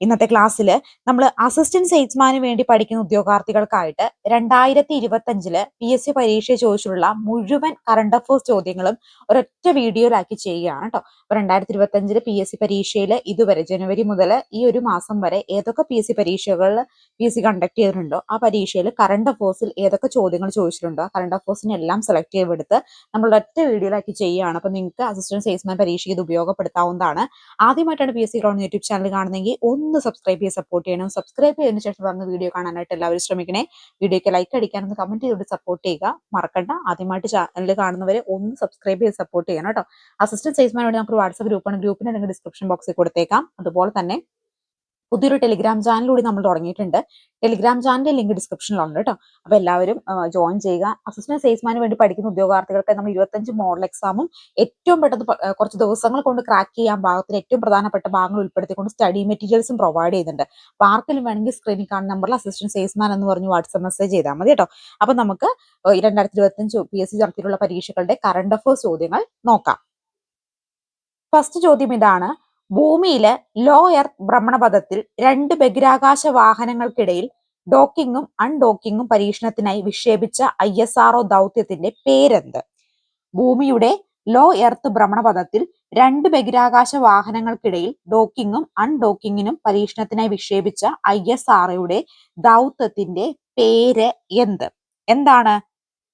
ഇന്നത്തെ ക്ലാസ്സിൽ നമ്മൾ അസിസ്റ്റന്റ് സെയിൽസ്മാന് വേണ്ടി പഠിക്കുന്ന ഉദ്യോഗാർത്ഥികൾക്കായിട്ട് രണ്ടായിരത്തി ഇരുപത്തി അഞ്ചിൽ പി എസ് സി പരീക്ഷ ചോദിച്ചിട്ടുള്ള മുഴുവൻ കറണ്ട് അഫയേഴ്സ് ചോദ്യങ്ങളും ഒരൊറ്റ വീഡിയോയിലാക്കി ചെയ്യുകയാണ് കേട്ടോ അപ്പൊ രണ്ടായിരത്തി ഇരുപത്തി അഞ്ചിൽ പി എസ് സി പരീക്ഷയിൽ ഇതുവരെ ജനുവരി മുതൽ ഈ ഒരു മാസം വരെ ഏതൊക്കെ പി എസ് സി പരീക്ഷകൾ പി എസ് സി കണ്ടക്ട് ചെയ്തിട്ടുണ്ടോ ആ പരീക്ഷയിൽ കറണ്ട് അഫയേഴ്സിൽ ഏതൊക്കെ ചോദ്യങ്ങൾ ചോദിച്ചിട്ടുണ്ടോ കറണ്ട് അഫയേഴ്സിനെ എല്ലാം സെലക്ട് ചെയ്തെടുത്ത് നമ്മൾ ഒറ്റ വീഡിയോയിലാക്കി ചെയ്യുകയാണ്. അപ്പൊ നിങ്ങൾക്ക് അസിസ്റ്റന്റ് സെയിൽസ്മാൻ പരീക്ഷയ്ക്ക് ഇത് ഉപയോഗപ്പെടുത്താവുന്നതാണ്. ആദ്യമായിട്ടാണ് P S C ground YouTube channel കാണുന്നെങ്കിൽ ഒന്ന് സബ്സ്ക്രൈബ് ചെയ്ത് സപ്പോർട്ട് ചെയ്യണം. സബ്സ്ക്രൈബ് ചെയ്തതിനു ശേഷം വന്ന വീഡിയോ കാണാനായിട്ട് എല്ലാവരും ശ്രമിക്കണേ. വീഡിയോയ്ക്ക് ലൈക്ക് അടിക്കാനൊന്ന് കമന്റ് ചെയ്തിട്ട് സപ്പോർട്ട് ചെയ്യുക. മറക്കണ്ട. ആദ്യമായിട്ട് ചാനൽ കാണുന്നവരെ ഒന്ന് സബ്സ്ക്രൈബ് ചെയ്ത് സപ്പോർട്ട് ചെയ്യണം കേട്ടോ. അസിസ്റ്റന്റ് സെയിൽസ്മാൻ വേണ്ടി നമുക്ക് വാട്സ്ആപ്പ് ഗ്രൂപ്പാണ്. ഗ്രൂപ്പിന് നിങ്ങൾ ഡിസ്ക്രിപ്ഷൻ ബോക്സിൽ കൊടുത്തേക്കാം. അതുപോലെ തന്നെ പുതിയൊരു ടെലിഗ്രാം ചാനൽ കൂടി നമ്മൾ തുടങ്ങിയിട്ടുണ്ട്. ടെലിഗ്രാം ചാനലിന്റെ ലിങ്ക് ഡിസ്ക്രിപ്ഷനിലുണ്ട് കേട്ടോ അപ്പൊ എല്ലാവരും ജോയിൻ ചെയ്യുക. അസിസ്റ്റന്റ് സെയിൽസ്മാന് വേണ്ടി പഠിക്കുന്ന ഉദ്യോഗാർത്ഥികൾക്ക് നമ്മൾ ഇരുപത്തഞ്ച് മോഡൽ എക്സാമും ഏറ്റവും പെട്ടെന്ന് കുറച്ച് ദിവസങ്ങൾ കൊണ്ട് ക്രാക്ക് ചെയ്യാൻ പാകത്തിന് ഏറ്റവും പ്രധാനപ്പെട്ട ഭാഗങ്ങൾ ഉൾപ്പെടുത്തിക്കൊണ്ട് സ്റ്റഡി മെറ്റീരിയൽസും പ്രൊവൈഡ് ചെയ്യുന്നുണ്ട്. പാർക്കിലും ആർക്കെങ്കിലും വേണമെങ്കിൽ സ്ക്രീനിൽ കാണുന്ന നമ്പറിൽ അസിസ്റ്റന്റ് സെയിൽസ്മാൻ എന്ന് പറഞ്ഞ് വാട്സ്ആപ്പ് മെസ്സേജ് ചെയ്താൽ മതി കേട്ടോ അപ്പൊ നമുക്ക് രണ്ടായിരത്തി ഇരുപത്തഞ്ച് പി എസ് സി നടത്തിയിട്ടുള്ള പരീക്ഷകളുടെ കറണ്ട് അഫേഴ്സ് ചോദ്യങ്ങൾ നോക്കാം. ഫസ്റ്റ് ചോദ്യം ഇതാണ് ഭൂമിയിലെ ലോ എർത്ത് ഭ്രമണപഥത്തിൽ രണ്ട് ബഹിരാകാശ വാഹനങ്ങൾക്കിടയിൽ ഡോക്കിങ്ങും അൺഡോക്കിങ്ങും പരീക്ഷണത്തിനായി വിക്ഷേപിച്ച ഐ എസ് ആർഒ ദൗത്യത്തിന്റെ പേരെന്ത്? ഭൂമിയുടെ ലോ എർത്ത് ഭ്രമണപഥത്തിൽ രണ്ട് ബഹിരാകാശ വാഹനങ്ങൾക്കിടയിൽ ഡോക്കിങ്ങും അൺഡോക്കിങ്ങിനും പരീക്ഷണത്തിനായി വിക്ഷേപിച്ച ഐ എസ് ആർഒയുടെ ദൗത്യത്തിന്റെ പേര് എന്ത്? എന്താണ്?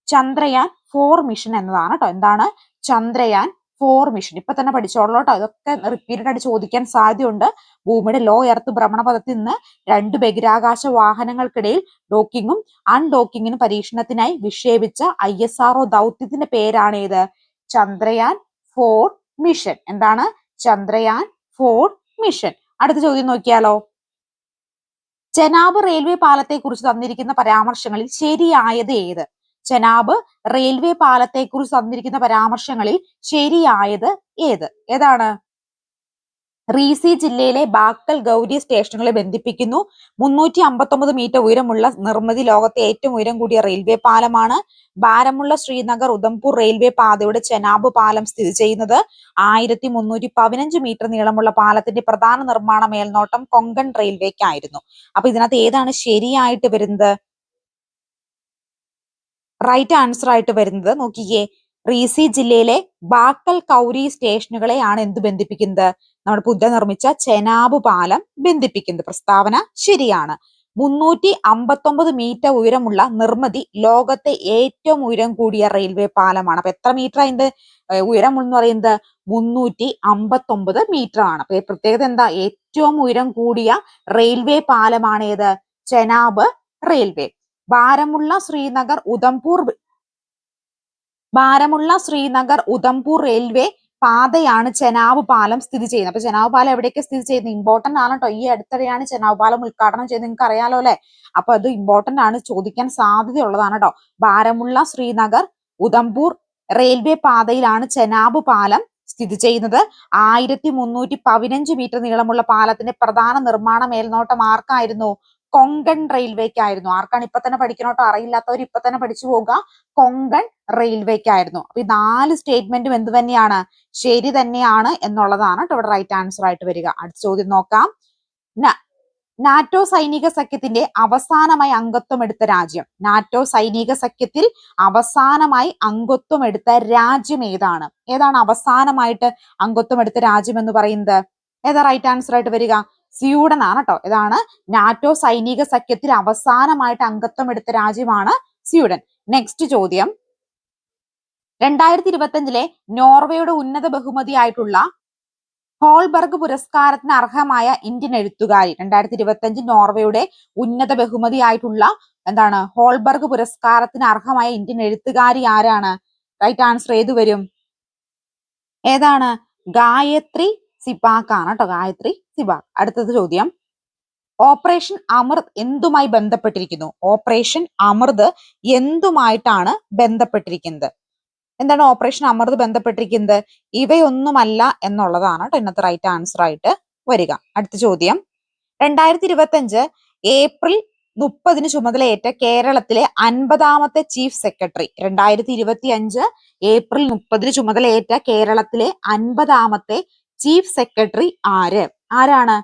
ചന്ദ്രയാൻ ഫോർ മിഷൻ എന്നതാണ് കേട്ടോ എന്താണ്? ചന്ദ്രയാൻ ഫോർ മിഷൻ ഇപ്പൊ തന്നെ പഠിച്ചോളൂ കേട്ടോ ഇതൊക്കെ റിപ്പീറ്റഡ് ആയിട്ട് ചോദിക്കാൻ സാധ്യതയുണ്ട്. ഭൂമിയുടെ ലോ എർത്ത് ഭ്രമണപഥത്തിൽ നിന്ന് രണ്ട് ബഹിരാകാശ വാഹനങ്ങൾക്കിടയിൽ ഡോക്കിങ്ങും അൺഡോക്കിങ്ങിനും പരീക്ഷണത്തിനായി വിക്ഷേപിച്ച ഐ എസ് ആർ ഒ ദൗത്യത്തിന്റെ പേരാണ് ഏത് ചന്ദ്രയാൻ ഫോർ മിഷൻ എന്താണ്? ചന്ദ്രയാൻ ഫോർ മിഷൻ അടുത്ത ചോദ്യം നോക്കിയാലോ? ചെനാബ് റെയിൽവേ പാലത്തെ കുറിച്ച് തന്നിരിക്കുന്ന പരാമർശങ്ങളിൽ ശരിയായത് ഏത്? ചെനാബ് റെയിൽവേ പാലത്തെ കുറിച്ച് തന്നിരിക്കുന്ന പരാമർശങ്ങളിൽ ശരിയായത് ഏത്? ഏതാണ്? റീസി ജില്ലയിലെ ബാക്കൽ ഗൗരി സ്റ്റേഷനുകളെ ബന്ധിപ്പിക്കുന്നു. മുന്നൂറ്റി അമ്പത്തൊമ്പത് മീറ്റർ ഉയരമുള്ള നിർമ്മിതി ലോകത്തെ ഏറ്റവും ഉയരം കൂടിയ റെയിൽവേ പാലമാണ് ഭാരമുള്ള ശ്രീനഗർ ഉദംപൂർ റെയിൽവേ പാതയുടെ ചെനാബ് പാലം സ്ഥിതി ചെയ്യുന്നത്. ആയിരത്തി മുന്നൂറ്റി പതിനഞ്ച് മീറ്റർ നീളമുള്ള പാലത്തിന്റെ പ്രധാന നിർമ്മാണ മേൽനോട്ടം കൊങ്കൺ റെയിൽവേക്കായിരുന്നു. അപ്പൊ ഇതിനകത്ത് ഏതാണ് ശരിയായിട്ട് വരുന്നത്? റൈറ്റ് ആൻസർ ആയിട്ട് വരുന്നത് നോക്കിക്കേ. റീസി ജില്ലയിലെ ബാക്കൽ കൗരി സ്റ്റേഷനുകളെയാണ് എന്ത് ബന്ധിപ്പിക്കുന്നത്? നമ്മുടെ പുതിയ നിർമ്മിച്ച ചെനാബ് പാലം ബന്ധിപ്പിക്കുന്നത്. പ്രസ്താവന ശരിയാണ്. മുന്നൂറ്റി അമ്പത്തൊമ്പത് മീറ്റർ ഉയരമുള്ള നിർമ്മിതി ലോകത്തെ ഏറ്റവും ഉയരം കൂടിയ റെയിൽവേ പാലമാണ്. അപ്പൊ എത്ര മീറ്റർ അതിന്റെ ഉയരം എന്ന് പറയുന്നത് മുന്നൂറ്റി അമ്പത്തൊമ്പത് മീറ്റർ ആണ്. അപ്പൊ പ്രത്യേകത എന്താ? ഏറ്റവും ഉയരം കൂടിയ റെയിൽവേ പാലമാണ് ഏത്? ചെനാബ് റെയിൽവേ ഭാരമുള്ള ശ്രീനഗർ ഉദംപൂർ ബാരമുള്ള ശ്രീനഗർ ഉദംപൂർ റെയിൽവേ പാതയാണ് ചെനാബ് പാലം സ്ഥിതി ചെയ്യുന്നത്. അപ്പൊ ചെനാബ് പാലം എവിടെയൊക്കെ സ്ഥിതി ചെയ്യുന്നത്? ഇമ്പോർട്ടന്റ് ആണ് കേട്ടോ ഈ അടുത്തിടെയാണ് ചെനാബ് പാലം ഉദ്ഘാടനം ചെയ്ത് നിങ്ങൾക്ക് അറിയാലോ അല്ലെ? അപ്പൊ അത് ഇമ്പോർട്ടന്റ് ആണ് ചോദിക്കാൻ സാധ്യതയുള്ളതാണ് കേട്ടോ ബാരമുള്ള ശ്രീനഗർ ഉദംപൂർ റെയിൽവേ പാതയിലാണ് ചെനാബ് പാലം സ്ഥിതി ചെയ്യുന്നത്. ആയിരത്തി മുന്നൂറ്റി പതിനഞ്ച് മീറ്റർ നീളമുള്ള പാലത്തിന്റെ പ്രധാന നിർമ്മാണ മേൽനോട്ടം ആർക്കായിരുന്നു? കൊങ്കൺ റെയിൽവേക്കായിരുന്നു. ആർക്കാണ് ഇപ്പൊ തന്നെ പഠിക്കണോട്ടോ അറിയില്ലാത്തവർ ഇപ്പൊ തന്നെ പഠിച്ചു പോകുക കൊങ്കൺ റെയിൽവേക്കായിരുന്നു. അപ്പൊ ഈ നാല് സ്റ്റേറ്റ്മെന്റും എന്ത് തന്നെയാണ്? ശരി തന്നെയാണ് എന്നുള്ളതാണ് ഇവിടെ റൈറ്റ് ആൻസർ ആയിട്ട് വരിക. അടുത്ത ചോദ്യം നോക്കാം. നാറ്റോ സൈനിക സഖ്യത്തിന്റെ അവസാനമായി അംഗത്വം എടുത്ത രാജ്യം. നാറ്റോ സൈനിക സഖ്യത്തിൽ അവസാനമായി അംഗത്വം എടുത്ത രാജ്യം ഏതാണ്? ഏതാണ് അവസാനമായിട്ട് അംഗത്വം എടുത്ത രാജ്യം എന്ന് പറയുന്നത്? ഏതാ റൈറ്റ് ആൻസർ ആയിട്ട് വരിക? സ്വീഡൻ ആണ് കേട്ടോ ഇതാണ് നാറ്റോ സൈനിക സഖ്യത്തിൽ അവസാനമായിട്ട് അംഗത്വം എടുത്ത രാജ്യമാണ് സ്വീഡൻ. നെക്സ്റ്റ് ചോദ്യം. രണ്ടായിരത്തി ഇരുപത്തിയഞ്ചിലെ നോർവേയുടെ ഉന്നത ബഹുമതിയായിട്ടുള്ള ഹോൾബർഗ് പുരസ്കാരത്തിന് അർഹമായ ഇന്ത്യൻ എഴുത്തുകാരി രണ്ടായിരത്തി ഇരുപത്തിയഞ്ച് നോർവേയുടെ ഉന്നത ബഹുമതിയായിട്ടുള്ള എന്താണ് ഹോൾബർഗ് പുരസ്കാരത്തിന് അർഹമായ ഇന്ത്യൻ എഴുത്തുകാരി ആരാണ്? റൈറ്റ് ആൻസർ ഏത് വരും? ഏതാണ്? ഗായത്രി സിപാക്കാണ് കേട്ടോ ഗായത്രി. സിബാക്ക് അടുത്തത് ചോദ്യം. ഓപ്പറേഷൻ അമൃത് എന്തുമായി ബന്ധപ്പെട്ടിരിക്കുന്നു? ഓപ്പറേഷൻ അമൃത് എന്തുമായിട്ടാണ് ബന്ധപ്പെട്ടിരിക്കുന്നത്? എന്താണ് ഓപ്പറേഷൻ അമൃത് ബന്ധപ്പെട്ടിരിക്കുന്നത്? ഇവയൊന്നുമല്ല എന്നുള്ളതാണ് കേട്ടോ ഇന്നത്തെ റൈറ്റ് ആൻസർ ആയിട്ട് വരിക. അടുത്ത ചോദ്യം. രണ്ടായിരത്തി ഇരുപത്തി അഞ്ച് ഏപ്രിൽ മുപ്പതിന് ചുമതലയേറ്റ കേരളത്തിലെ അൻപതാമത്തെ ചീഫ് സെക്രട്ടറി. രണ്ടായിരത്തി ഇരുപത്തി അഞ്ച് ഏപ്രിൽ മുപ്പതിന് ചുമതലയേറ്റ കേരളത്തിലെ അൻപതാമത്തെ ചീഫ് സെക്രട്ടറി ആര്? ആരാണ്?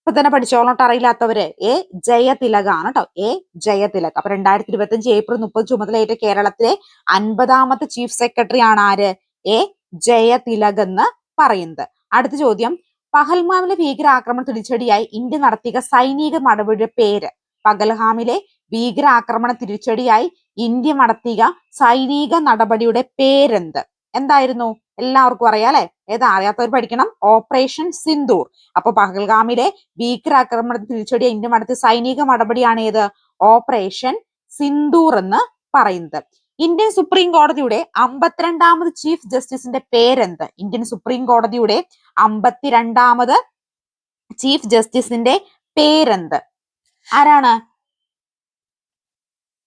ഇപ്പൊ തന്നെ പഠിച്ചോളോട്ട് അറിയില്ലാത്തവര്. എ ജയതിലകാണ് കേട്ടോ എ ജയതിലക്. അപ്പൊ രണ്ടായിരത്തി ഇരുപത്തി അഞ്ച് ഏപ്രിൽ മുപ്പത് ചുമതലയേറ്റ കേരളത്തിലെ അൻപതാമത്തെ ചീഫ് സെക്രട്ടറി ആണ് ആര്? എ ജയതിലക് എന്ന് പറയുന്നത്. അടുത്ത ചോദ്യം. പഹൽഗാമിലെ ഭീകരാക്രമണ തിരിച്ചടിയായി ഇന്ത്യ നടത്തിയ സൈനിക നടപടിയുടെ പേര്. പകൽഹാമിലെ ഭീകരാക്രമണ തിരിച്ചടിയായി ഇന്ത്യ നടത്തിയ സൈനിക നടപടിയുടെ പേരെന്ത്? എന്തായിരുന്നു? എല്ലാവർക്കും അറിയാം അല്ലെ? ഏതാ? അറിയാത്തവർ പഠിക്കണം. ഓപ്പറേഷൻ സിന്ദൂർ അപ്പൊ പഹൽഗാമിലെ ഭീകരാക്രമണത്തിൽ തിരിച്ചടി ഇന്ത്യ നടത്തിയ സൈനിക നടപടിയാണ് ഏത്? ഓപ്പറേഷൻ സിന്ദൂർ എന്ന് പറയുന്നത്. ഇന്ത്യൻ സുപ്രീം കോടതിയുടെ അമ്പത്തിരണ്ടാമത് ചീഫ് ജസ്റ്റിസിന്റെ പേരെന്ത്? ഇന്ത്യൻ സുപ്രീം കോടതിയുടെ അമ്പത്തിരണ്ടാമത് ചീഫ് ജസ്റ്റിസിന്റെ പേരെന്ത്? ആരാണ്?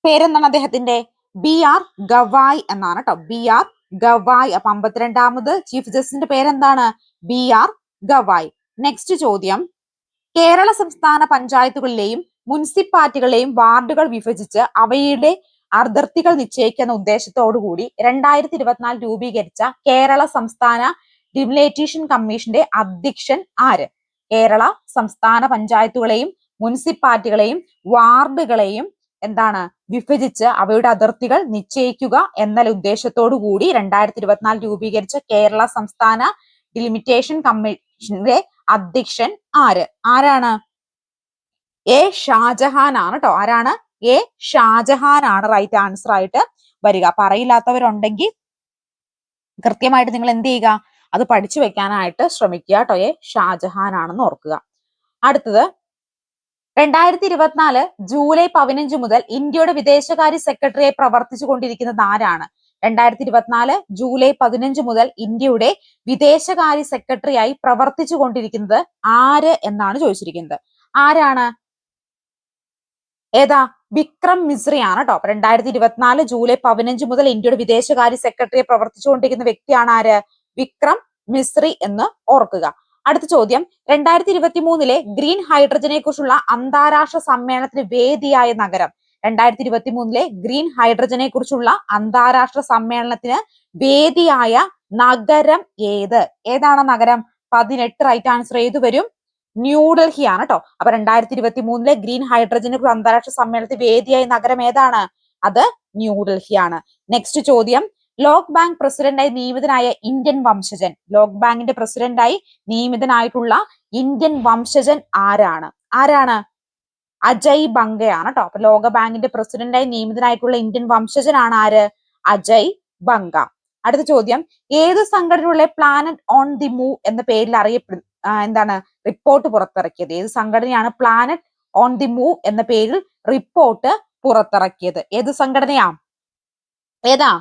പേരെന്താണ് അദ്ദേഹത്തിന്റെ? ബി ആർ ഗവായ് എന്നാണ് കേട്ടോ ബി ആർ ഗവായ്. അപ്പൊ അമ്പത്തിരണ്ടാമത് ചീഫ് ജസ്റ്റിന്റെ പേരെന്താണ്? B R Gavai. നെക്സ്റ്റ് ചോദ്യം. കേരള സംസ്ഥാന പഞ്ചായത്തുകളിലെയും മുനിസിപ്പാലിറ്റികളിലെയും വാർഡുകൾ വിഭജിച്ച് അവയുടെ അതിർത്തികൾ നിശ്ചയിക്കുന്ന ഉദ്ദേശത്തോടുകൂടി രണ്ടായിരത്തി ഇരുപത്തിനാല് രൂപീകരിച്ച കേരള സംസ്ഥാന ഡിമിലേറ്റേഷൻ കമ്മീഷന്റെ അധ്യക്ഷൻ ആര്? കേരള സംസ്ഥാന പഞ്ചായത്തുകളെയും മുനിസിപ്പാലിറ്റികളെയും വാർഡുകളെയും എന്താണ്? വിഭജിച്ച് അവയുടെ അതിർത്തികൾ നിശ്ചയിക്കുക എന്ന ഉദ്ദേശത്തോടു കൂടി രണ്ടായിരത്തി ഇരുപത്തിനാല് രൂപീകരിച്ച കേരള സംസ്ഥാന ഡിലിമിറ്റേഷൻ കമ്മീഷന്റെ അധ്യക്ഷൻ ആര്? ആരാണ്? എ ഷാജഹാൻ ആണ് കേട്ടോ ആരാണ്? എ ഷാജഹാൻ ആണ് റൈറ്റ് ആൻസർ ആയിട്ട് വരിക. അപ്പൊ അറിയില്ലാത്തവരുണ്ടെങ്കിൽ കൃത്യമായിട്ട് നിങ്ങൾ എന്ത് ചെയ്യുക? അത് പഠിച്ചു വെക്കാനായിട്ട് ശ്രമിക്കുക കേട്ടോ എ ഷാജഹാൻ ആണെന്ന് ഓർക്കുക. അടുത്തത് രണ്ടായിരത്തി ഇരുപത്തിനാല് ജൂലൈ പതിനഞ്ച് മുതൽ ഇന്ത്യയുടെ വിദേശകാര്യ സെക്രട്ടറിയായി പ്രവർത്തിച്ചു കൊണ്ടിരിക്കുന്നത് ആരാണ്? രണ്ടായിരത്തി ഇരുപത്തിനാല് ജൂലൈ പതിനഞ്ച് മുതൽ ഇന്ത്യയുടെ വിദേശകാര്യ സെക്രട്ടറിയായി പ്രവർത്തിച്ചു കൊണ്ടിരിക്കുന്നത് ആര് എന്നാണ് ചോദിച്ചിരിക്കുന്നത്. ആരാണ്? ഏതാ? വിക്രം മിശ്രി ആണ് കേട്ടോ രണ്ടായിരത്തി ഇരുപത്തിനാല് ജൂലൈ പതിനഞ്ച് മുതൽ ഇന്ത്യയുടെ വിദേശകാര്യ സെക്രട്ടറിയെ പ്രവർത്തിച്ചുകൊണ്ടിരിക്കുന്ന വ്യക്തിയാണ് ആര്? വിക്രം മിശ്രി എന്ന് ഓർക്കുക. അടുത്ത ചോദ്യം. രണ്ടായിരത്തി ഇരുപത്തി മൂന്നിലെ ഗ്രീൻ ഹൈഡ്രജനെ കുറിച്ചുള്ള അന്താരാഷ്ട്ര സമ്മേളനത്തിന് വേദിയായ നഗരം. രണ്ടായിരത്തി ഇരുപത്തി മൂന്നിലെ ഗ്രീൻ ഹൈഡ്രജനെ കുറിച്ചുള്ള അന്താരാഷ്ട്ര സമ്മേളനത്തിന് വേദിയായ നഗരം ഏത്? ഏതാണ് നഗരം? പതിനെട്ട് റൈറ്റ് ആൻസർ ഏത് വരും? ന്യൂഡൽഹി ആണ് കേട്ടോ അപ്പൊ രണ്ടായിരത്തി ഇരുപത്തി മൂന്നിലെ ഗ്രീൻ ഹൈഡ്രജന് അന്താരാഷ്ട്ര സമ്മേളനത്തിൽ വേദിയായ നഗരം ഏതാണ്? അത് ന്യൂഡൽഹി ആണ് നെക്സ്റ്റ് ചോദ്യം. ലോക് ബാങ്ക് പ്രസിഡന്റായി നിയമിതനായ ഇന്ത്യൻ വംശജൻ. ലോക് ബാങ്കിന്റെ പ്രസിഡന്റായി നിയമിതനായിട്ടുള്ള ഇന്ത്യൻ വംശജൻ ആരാണ്? ആരാണ്? അജയ് ബംഗയാണ് കേട്ടോ അപ്പൊ ലോക ബാങ്കിന്റെ പ്രസിഡന്റായി നിയമിതനായിട്ടുള്ള ഇന്ത്യൻ വംശജനാണ് ആര്? അജയ് ബംഗ. അടുത്ത ചോദ്യം. ഏത് സംഘടനയുള്ള പ്ലാനറ്റ് ഓൺ ദി മൂവ് എന്ന പേരിൽ അറിയപ്പെടുന്നു എന്താണ്? റിപ്പോർട്ട് പുറത്തിറക്കിയത്. ഏത് സംഘടനയാണ് പ്ലാനറ്റ് ഓൺ ദി മൂവ് എന്ന പേരിൽ റിപ്പോർട്ട് പുറത്തിറക്കിയത്? ഏത് സംഘടനയാ? ഏതാ?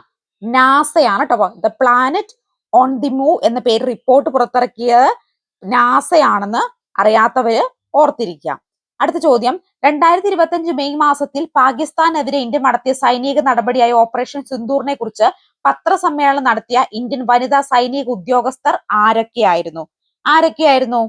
നാസയാണ് കേട്ടോ the planet on the move എന്ന പേര് റിപ്പോർട്ട് പുറത്തിറക്കിയത് നാസയാണെന്ന് അറിയാത്തവര് ഓർത്തിരിക്കാം അടുത്ത ചോദ്യം. രണ്ടായിരത്തി ഇരുപത്തി അഞ്ച് മെയ് മാസത്തിൽ പാകിസ്ഥാനെതിരെ ഇന്ത്യ നടത്തിയ സൈനിക നടപടിയായ ഓപ്പറേഷൻ സിന്ദൂറിനെ കുറിച്ച് പത്രസമ്മേളനം നടത്തിയ ഇന്ത്യൻ വനിതാ സൈനിക ഉദ്യോഗസ്ഥർ ആരൊക്കെയായിരുന്നു? ആരൊക്കെയായിരുന്നു?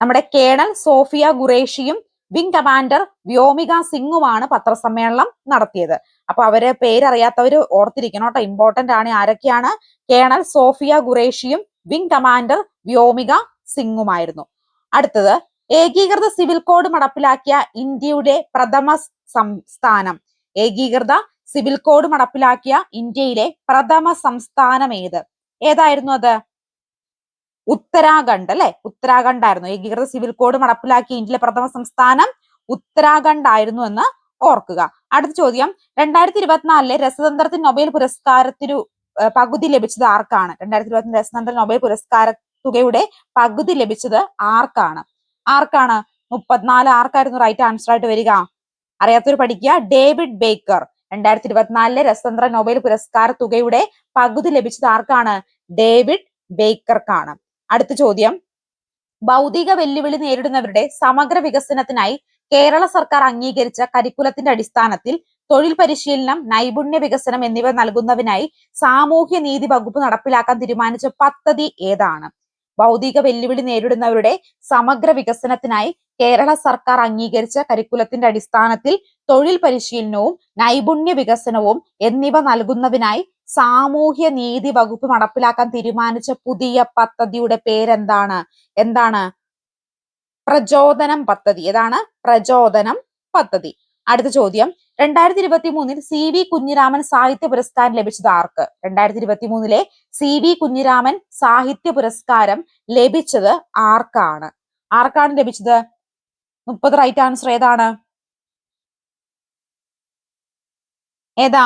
നമ്മുടെ കേണൽ സോഫിയ ഖുറേഷിയും വിംഗ് കമാൻഡർ വ്യോമിക സിംഗുമാണ് പത്രസമ്മേളനം നടത്തിയത്. അപ്പൊ അവരെ പേരറിയാത്തവർ ഓർത്തിരിക്കണം കേട്ടോ. ഇമ്പോർട്ടന്റ് ആണ്. ആരൊക്കെയാണ്? കേണൽ സോഫിയ ഖുറേഷിയും വിംഗ് കമാൻഡർ വ്യോമിക സിംഗുമായിരുന്നു. അടുത്തത് ഏകീകൃത സിവിൽ കോഡ് നടപ്പിലാക്കിയ ഇന്ത്യയുടെ പ്രഥമ സംസ്ഥാനം ഏകീകൃത സിവിൽ കോഡ് നടപ്പിലാക്കിയ ഇന്ത്യയിലെ പ്രഥമ സംസ്ഥാനം ഏത്? ഏതായിരുന്നു അത്? ഉത്തരാഖണ്ഡ് അല്ലെ? ഉത്തരാഖണ്ഡ് ആയിരുന്നു. ഏകീകൃത സിവിൽ കോഡ് നടപ്പിലാക്കിയ ഇന്ത്യയിലെ പ്രഥമ സംസ്ഥാനം ഉത്തരാഖണ്ഡ് ആയിരുന്നു എന്ന് ഓർക്കുക. അടുത്ത ചോദ്യം. രണ്ടായിരത്തി ഇരുപത്തിനാലിലെ രസതന്ത്രത്തിന് നൊബേൽ പുരസ്കാരത്തിനു പകുതി ലഭിച്ചത് ആർക്കാണ്? രണ്ടായിരത്തി ഇരുപത്തി രസതന്ത്ര നൊബേൽ പുരസ്കാര തുകയുടെ പകുതി ലഭിച്ചത് ആർക്കാണ്? ആർക്കാണ്? മുപ്പത്തിനാല് ആർക്കായിരുന്നു റൈറ്റ് ആൻസർ ആയിട്ട് വരിക? അറിയാത്തവർ പഠിക്കുക. David Baker. രണ്ടായിരത്തി ഇരുപത്തിനാലിലെ രസതന്ത്ര നൊബേൽ പുരസ്കാര തുകയുടെ പകുതി ലഭിച്ചത് ആർക്കാണ്? ഡേവിഡ് ബേക്കർക്കാണ്. അടുത്ത ചോദ്യം. ഭൗതിക വെല്ലുവിളി നേരിടുന്നവരുടെ സമഗ്ര വികസനത്തിനായി കേരള സർക്കാർ അംഗീകരിച്ച കരിക്കുലത്തിന്റെ അടിസ്ഥാനത്തിൽ തൊഴിൽ പരിശീലനം നൈപുണ്യ വികസനം എന്നിവ നൽകുന്നതിനായി സാമൂഹ്യ നീതി വകുപ്പ് നടപ്പിലാക്കാൻ തീരുമാനിച്ച പദ്ധതി ഏതാണ്? ഭൗതിക വെല്ലുവിളി നേരിടുന്നവരുടെ സമഗ്ര വികസനത്തിനായി കേരള സർക്കാർ അംഗീകരിച്ച കരിക്കുലത്തിന്റെ അടിസ്ഥാനത്തിൽ തൊഴിൽ പരിശീലനവും നൈപുണ്യ വികസനവും എന്നിവ നൽകുന്നതിനായി സാമൂഹ്യ നീതി വകുപ്പ് നടപ്പിലാക്കാൻ തീരുമാനിച്ച പുതിയ പദ്ധതിയുടെ പേരെന്താണ്? എന്താണ്? പ്രചോദനം പദ്ധതി. ഏതാണ്? പ്രചോദനം പദ്ധതി. അടുത്ത ചോദ്യം. രണ്ടായിരത്തി ഇരുപത്തി മൂന്നിൽ സി വി കുഞ്ഞിരാമൻ സാഹിത്യ പുരസ്കാരം ലഭിച്ചത് ആർക്ക്? രണ്ടായിരത്തി ഇരുപത്തി മൂന്നിലെ സി വി കുഞ്ഞിരാമൻ സാഹിത്യ പുരസ്കാരം ലഭിച്ചത് ആർക്കാണ്? ആർക്കാണ് ലഭിച്ചത്? മുപ്പത് റൈറ്റ് ആൻസർ ഏതാണ്? ഏതാ?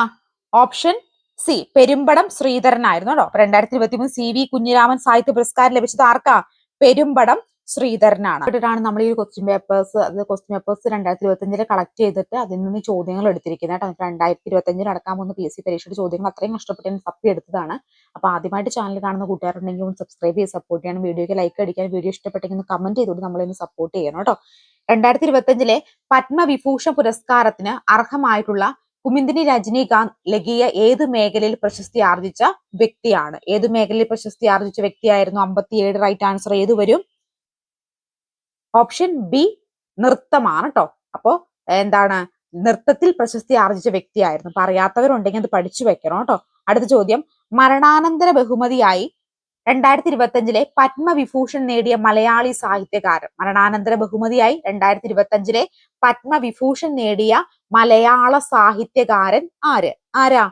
ഓപ്ഷൻ സി പെരുമ്പടം ശ്രീധരനായിരുന്നു കേട്ടോ. രണ്ടായിരത്തി ഇരുപത്തി മൂന്ന് സി വി കുഞ്ഞിരാമൻ സാഹിത്യ പുരസ്കാരം ലഭിച്ചത് ആർക്കാ? പെരുമ്പടം ശ്രീധരനാണ്. ഇവിടെയാണ് നമ്മൾ ഈ ക്വസ്റ്റ്യൻ പേപ്പേഴ്സ് അത് ക്വസ്റ്റ്യൻ പേപ്പേഴ്സ് രണ്ടായിരത്തി ഇരുപത്തി അഞ്ചിൽ കളക്ട് ചെയ്തിട്ട് അതിൽ നിന്ന് ചോദ്യങ്ങൾ എടുത്തിരിക്കുന്നത് കേട്ടോ. രണ്ടായിരത്തി ഇരുപത്തി അഞ്ചിൽ നടക്കാൻ പോകുന്ന പി എസ് സി പരീക്ഷയുടെ ചോദ്യങ്ങൾ അത്രയും കഷ്ടപ്പെട്ട് ഞാൻ തപ്പി എടുത്തതാണ്. അപ്പൊ ആദ്യമായിട്ട് ചാനൽ കാണുന്ന കൂട്ടുകാരുണ്ടെങ്കിൽ ഒന്ന് സബ്സ്ക്രൈബ് ചെയ്ത് സപ്പോർട്ട് ചെയ്യണം. വീഡിയോയ്ക്ക് ലൈക്ക് അടിക്കാൻ വീഡിയോ ഇഷ്ടപ്പെട്ടെങ്കിൽ ഒന്ന് കമന്റ് ചെയ്തുകൊണ്ട് നമ്മളൊന്ന് സപ്പോർട്ട് ചെയ്യണം കേട്ടോ. രണ്ടായിരത്തി ഇരുപത്തി അഞ്ചിലെ പത്മവിഭൂഷൺ പുരസ്കാരത്തിന് അർഹമായിട്ടുള്ള കുമിന്ദിനി രജനീകാന്ത് ലഗിയ ഏത് മേഖലയിൽ പ്രശസ്തി ആർജിച്ച വ്യക്തിയാണ്? ഏത് മേഖലയിൽ പ്രശസ്തി ആർജിച്ച വ്യക്തിയായിരുന്നു? അമ്പത്തിയേഴ് റൈറ്റ് ആൻസർ ഏത് വരും? ഓപ്ഷൻ ബി നൃത്തമാണ് കേട്ടോ അപ്പോ എന്താണ്? നൃത്തത്തിൽ പ്രശസ്തി ആർജിച്ച വ്യക്തിയായിരുന്നു. അപ്പൊ അറിയാത്തവരുണ്ടെങ്കിൽ അത് പഠിച്ചു വെക്കണം കേട്ടോ അടുത്ത ചോദ്യം. മരണാനന്തര ബഹുമതിയായി രണ്ടായിരത്തി ഇരുപത്തി അഞ്ചിലെ പത്മവിഭൂഷൺ നേടിയ മലയാളി സാഹിത്യകാരൻ. മരണാനന്തര ബഹുമതിയായി രണ്ടായിരത്തി ഇരുപത്തി അഞ്ചിലെ പത്മവിഭൂഷൺ നേടിയ മലയാള സാഹിത്യകാരൻ ആര്? ആരാ?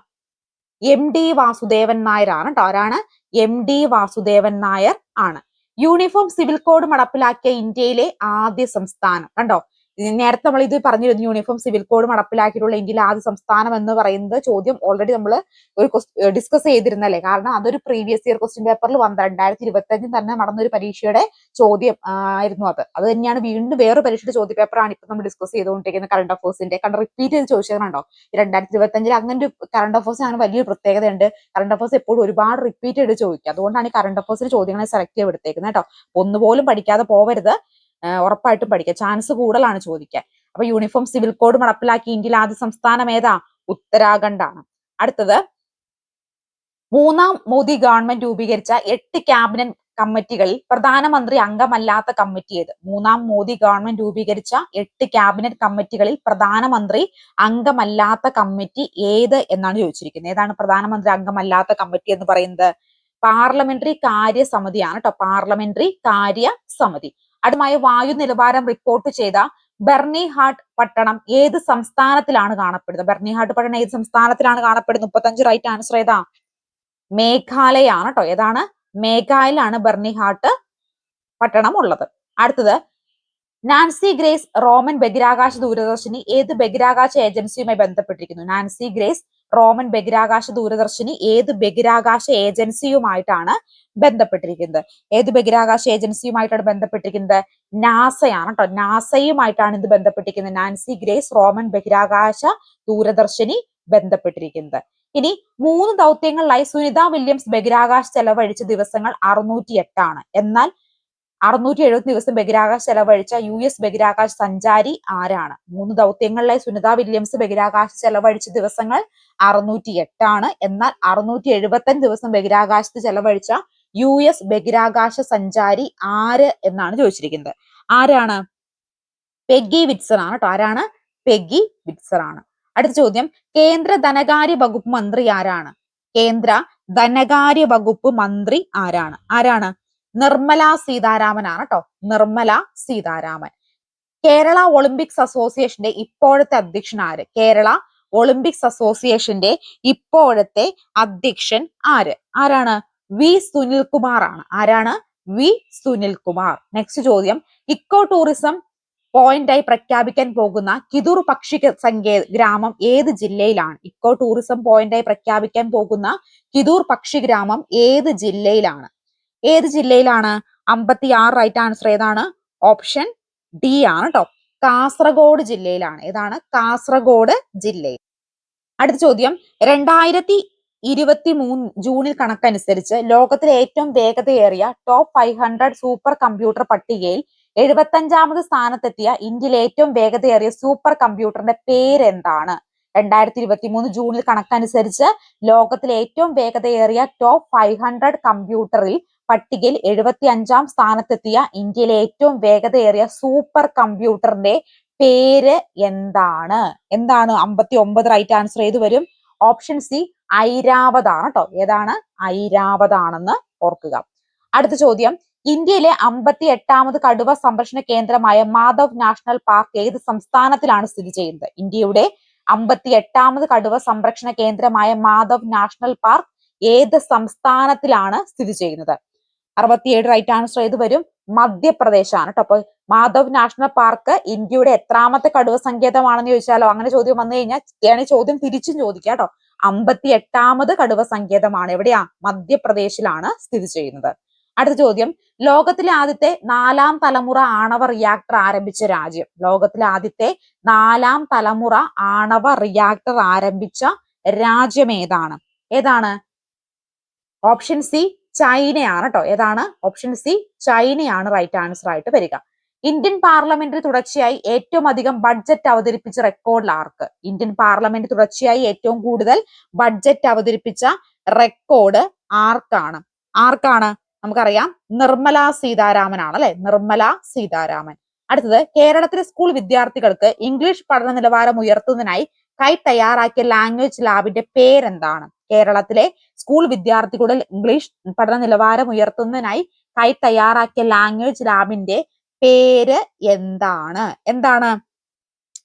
എം ഡി വാസുദേവൻ നായർ ആണ് കേട്ടോ ആരാണ്? എം ഡി വാസുദേവൻ നായർ ആണ്. യൂണിഫോം സിവിൽ കോഡ് നടപ്പിലാക്കിയ ഇന്ത്യയിലെ ആദ്യ സംസ്ഥാനം. കണ്ടോ? നേരത്തെ നമ്മൾ ഇത് പറഞ്ഞിരുന്നു യൂണിഫോം സിവിൽ കോഡ് നടപ്പിലാക്കിയിട്ടുള്ള ഇന്ത്യയിലെ ആദ്യ സംസ്ഥാനം എന്ന് പറയുന്നത് ചോദ്യം ഓൾറെഡി നമ്മൾ ഒരു ഡിസ്കസ് ചെയ്തിരുന്നല്ലേ? കാരണം അതൊരു പ്രീവിയസ് ഇയർ ക്വസ്റ്റ്യൻ പേപ്പറിൽ വന്ന രണ്ടായിരത്തി ഇരുപത്തി അഞ്ചിൽ തന്നെ നടന്ന ഒരു പരീക്ഷയുടെ ചോദ്യം ആയിരുന്നു അത്. അത് തന്നെയാണ് വീണ്ടും വേറൊരു പരീക്ഷയുടെ ചോദ്യ പേപ്പറാണ് ഇപ്പൊ നമ്മൾ ഡിസ്കസ് ചെയ്തുകൊണ്ടിരിക്കുന്നത് കറണ്ട് അഫേഴ്സിന്റെ കണ്ട് റിപ്പീറ്റ് ചെയ്ത് ചോദിച്ചതുണ്ടോ രണ്ടായിരത്തി ഇരുപത്തി അഞ്ചിൽ അങ്ങനെ ഒരു കറണ്ട് അഫേഴ്സ് അങ്ങനെ വലിയൊരു പ്രത്യേകതയുണ്ട്. കറണ്ട് അഫേഴ്സ് എപ്പോഴും ഒരുപാട് റിപ്പീറ്റ് ചെയ്ത് ചോദിക്കുക അതുകൊണ്ടാണ് ഈ കറണ്ട് അഫേഴ്സിന്റെ ചോദ്യങ്ങളെ സെലക്ട് ചെയ്ത് എടുത്തേക്കുന്നത് കേട്ടോ. ഒന്നുപോലും പഠിക്കാതെ പോവരുത്. ഉറപ്പായിട്ടും പഠിക്കുക ചാൻസ് കൂടുതലാണ് ചോദിക്കാൻ. അപ്പൊ യൂണിഫോം സിവിൽ കോഡ് നടപ്പിലാക്കി ഇന്ത്യയിൽ ആദ്യ സംസ്ഥാനം ഏതാ? ഉത്തരാഖണ്ഡ് ആണ് അടുത്തത് മൂന്നാം മോദി ഗവൺമെന്റ് രൂപീകരിച്ച എട്ട് ക്യാബിനറ്റ് കമ്മിറ്റികളിൽ പ്രധാനമന്ത്രി അംഗമല്ലാത്ത കമ്മിറ്റി ഏത്? മൂന്നാം മോദി ഗവൺമെന്റ് രൂപീകരിച്ച എട്ട് ക്യാബിനറ്റ് കമ്മിറ്റികളിൽ പ്രധാനമന്ത്രി അംഗമല്ലാത്ത കമ്മിറ്റി ഏത് എന്നാണ് ചോദിച്ചിരിക്കുന്നത്. ഏതാണ് പ്രധാനമന്ത്രി അംഗമല്ലാത്ത കമ്മിറ്റി എന്ന് പറയുന്നത്? പാർലമെന്ററി കാര്യ സമിതിയാണ് കേട്ടോ പാർലമെന്ററി കാര്യ സമിതി അടുമായ വായു നിലവാരം റിപ്പോർട്ട് ചെയ്ത ബെർണിഹാട്ട് പട്ടണം ഏത് സംസ്ഥാനത്തിലാണ് കാണപ്പെടുന്നത്? ബെർണിഹാട്ട് പട്ടണം ഏത് സംസ്ഥാനത്തിലാണ് കാണപ്പെടുന്നത്? മുപ്പത്തഞ്ച് റൈറ്റ് ആൻസർ ഏതാ? മേഘാലയാണ് കേട്ടോ ഏതാണ്? മേഘാലയാണ് ബെർണിഹാട്ട് പട്ടണം ഉള്ളത്. അടുത്തത് നാൻസി ഗ്രേസ് റോമൻ ബഹിരാകാശ ദൂരദർശിനി ഏത് ബഹിരാകാശ ഏജൻസിയുമായി ബന്ധപ്പെട്ടിരിക്കുന്നു? നാൻസി ഗ്രേസ് റോമൻ ബഹിരാകാശ ദൂരദർശിനി ഏത് ബഹിരാകാശ ഏജൻസിയുമായിട്ടാണ് ബന്ധപ്പെട്ടിരിക്കുന്നത്. ഏത് ബഹിരാകാശ ഏജൻസിയുമായിട്ടാണ് ബന്ധപ്പെട്ടിരിക്കുന്നത്? നാസയാണ് കേട്ടോ നാസയുമായിട്ടാണ് ഇത് ബന്ധപ്പെട്ടിരിക്കുന്നത്. നാൻസി ഗ്രേസ് റോമൻ ബഹിരാകാശ ദൂരദർശിനി ബന്ധപ്പെട്ടിരിക്കുന്നത്. ഇനി മൂന്ന് ദൗത്യങ്ങളിലായി സുനിത വില്യംസ് ബഹിരാകാശ ചെലവഴിച്ച ദിവസങ്ങൾ അറുന്നൂറ്റി എട്ടാണ് എന്നാൽ അറുന്നൂറ്റി എഴുപത് ദിവസം ബഹിരാകാശ ചെലവഴിച്ച യു എസ് ബഹിരാകാശ സഞ്ചാരി ആരാണ്? മൂന്ന് ദൗത്യങ്ങളിലായി സുനിത വില്യംസ് ബഹിരാകാശ ചെലവഴിച്ച ദിവസങ്ങൾ അറുന്നൂറ്റി എട്ടാണ് എന്നാൽ അറുന്നൂറ്റി എഴുപത്തഞ്ച് ദിവസം ബഹിരാകാശത്ത് ചെലവഴിച്ച യു എസ് ബഹിരാകാശ സഞ്ചാരി ആര് എന്നാണ് ചോദിച്ചിരിക്കുന്നത്. ആരാണ്? പെഗി വിറ്റ്സൺ ആണ് കേട്ടോ ആരാണ്? പെഗി വിറ്റ്സൺ ആണ്. അടുത്ത ചോദ്യം. കേന്ദ്ര ധനകാര്യ വകുപ്പ് മന്ത്രി ആരാണ്? കേന്ദ്ര ധനകാര്യ വകുപ്പ് മന്ത്രി ആരാണ്? ആരാണ്? നിർമ്മല സീതാരാമൻ ആണ് കേട്ടോ നിർമ്മല സീതാരാമൻ. കേരള ഒളിമ്പിക്സ് അസോസിയേഷന്റെ ഇപ്പോഴത്തെ അധ്യക്ഷൻ ആര്? കേരള ഒളിമ്പിക്സ് അസോസിയേഷന്റെ ഇപ്പോഴത്തെ അധ്യക്ഷൻ ആര്? ആരാണ്? വി സുനിൽ കുമാർ ആണ് ആരാണ്? വി സുനിൽ കുമാർ നെക്സ്റ്റ് ചോദ്യം. ഇക്കോ ടൂറിസം പോയിന്റായി പ്രഖ്യാപിക്കാൻ പോകുന്ന കിതൂർ പക്ഷി സങ്കേ ഗ്രാമം ഏത് ജില്ലയിലാണ്? ഇക്കോ ടൂറിസം പോയിന്റായി പ്രഖ്യാപിക്കാൻ പോകുന്ന കിതൂർ പക്ഷി ഗ്രാമം ഏത് ജില്ലയിലാണ്? ഏത് ജില്ലയിലാണ്? അമ്പത്തി ആറ് റൈറ്റ് ആൻസർ ഏതാണ്? ഓപ്ഷൻ ഡി ആണ് കേട്ടോ കാസർഗോഡ് ജില്ലയിലാണ്. ഏതാണ്? കാസർഗോഡ് ജില്ലയിൽ. അടുത്ത ചോദ്യം. രണ്ടായിരത്തി ഇരുപത്തി മൂന്ന് ജൂണിൽ കണക്കനുസരിച്ച് ലോകത്തിലെ ഏറ്റവും വേഗതയേറിയ top five hundred super computer പട്ടികയിൽ എഴുപത്തഞ്ചാമത് സ്ഥാനത്തെത്തിയ ഇന്ത്യയിലെ ഏറ്റവും വേഗതയേറിയ സൂപ്പർ കമ്പ്യൂട്ടറിന്റെ പേരെന്താണ്? രണ്ടായിരത്തി ഇരുപത്തി മൂന്ന് ജൂണിൽ കണക്കനുസരിച്ച് ലോകത്തിലെ ഏറ്റവും വേഗതയേറിയ ടോപ്പ് ഫൈവ് ഹൺഡ്രഡ് കമ്പ്യൂട്ടറിൽ പട്ടികയിൽ എഴുപത്തി അഞ്ചാം സ്ഥാനത്തെത്തിയ ഇന്ത്യയിലെ ഏറ്റവും വേഗതയേറിയ സൂപ്പർ കമ്പ്യൂട്ടറിന്റെ പേര് എന്താണ്? എന്താണ് അമ്പത്തി ഒമ്പത് റൈറ്റ് ആൻസർ ഏത് വരും? ഓപ്ഷൻ സി ഐരാവതാണ് കേട്ടോ ഏതാണ്? ഐരാവതാണെന്ന് ഓർക്കുക. അടുത്ത ചോദ്യം. ഇന്ത്യയിലെ അമ്പത്തി എട്ടാമത് കടുവ സംരക്ഷണ കേന്ദ്രമായ മാധവ് നാഷണൽ പാർക്ക് ഏത് സംസ്ഥാനത്തിലാണ് സ്ഥിതി ചെയ്യുന്നത്? ഇന്ത്യയുടെ അമ്പത്തി എട്ടാമത് കടുവ സംരക്ഷണ കേന്ദ്രമായ മാധവ് നാഷണൽ പാർക്ക് ഏത് സംസ്ഥാനത്തിലാണ് സ്ഥിതി ചെയ്യുന്നത്? അറുപത്തിയേഴ് റൈറ്റ് ആൻസർ ഏത് വരും? മധ്യപ്രദേശാണ് കേട്ടോ അപ്പൊ മാധവ് നാഷണൽ പാർക്ക് ഇന്ത്യയുടെ എത്രാമത്തെ കടുവ സങ്കേതമാണെന്ന് ചോദിച്ചാലോ? അങ്ങനെ ചോദ്യം വന്നു കഴിഞ്ഞാൽ ചോദ്യം തിരിച്ചും ചോദിക്കാം കേട്ടോ അമ്പത്തി എട്ടാമത് കടുവ സങ്കേതമാണ്. എവിടെയാ? മധ്യപ്രദേശിലാണ് സ്ഥിതി ചെയ്യുന്നത്. അടുത്ത ചോദ്യം. ലോകത്തിലെ ആദ്യത്തെ നാലാം തലമുറ ആണവ റിയാക്ടർ ആരംഭിച്ച രാജ്യം. ലോകത്തിലെ ആദ്യത്തെ നാലാം തലമുറ ആണവ റിയാക്ടർ ആരംഭിച്ച രാജ്യം ഏതാണ്? ഏതാണ്? ഓപ്ഷൻ സി ചൈനയാണ് കേട്ടോ ഏതാണ്? ഓപ്ഷൻ സി ചൈനയാണ്. റൈറ്റ് ആൻസർ ആയിട്ട് വരിക. ഇന്ത്യൻ പാർലമെന്റിൽ തുടർച്ചയായി ഏറ്റവും അധികം ബഡ്ജറ്റ് അവതരിപ്പിച്ച റെക്കോർഡിൽ ആർക്ക്? ഇന്ത്യൻ പാർലമെന്റ് തുടർച്ചയായി ഏറ്റവും കൂടുതൽ ബഡ്ജറ്റ് അവതരിപ്പിച്ച റെക്കോർഡ് ആർക്കാണ്? ആർക്കാണ്? നമുക്കറിയാം. നിർമ്മല സീതാരാമൻ ആണ് അല്ലെ? നിർമ്മല സീതാരാമൻ. അടുത്തത് കേരളത്തിലെ സ്കൂൾ വിദ്യാർത്ഥികൾക്ക് ഇംഗ്ലീഷ് പഠന നിലവാരം ഉയർത്തുന്നതിനായി കൈ തയ്യാറാക്കിയ ലാംഗ്വേജ് ലാബിന്റെ പേരെന്താണ്? കേരളത്തിലെ സ്കൂൾ വിദ്യാർത്ഥികളുടെ ഇംഗ്ലീഷ് പഠന നിലവാരം ഉയർത്തുന്നതിനായി കൈ തയ്യാറാക്കിയ ലാംഗ്വേജ് ലാബിന്റെ പേര് എന്താണ്? എന്താണ്?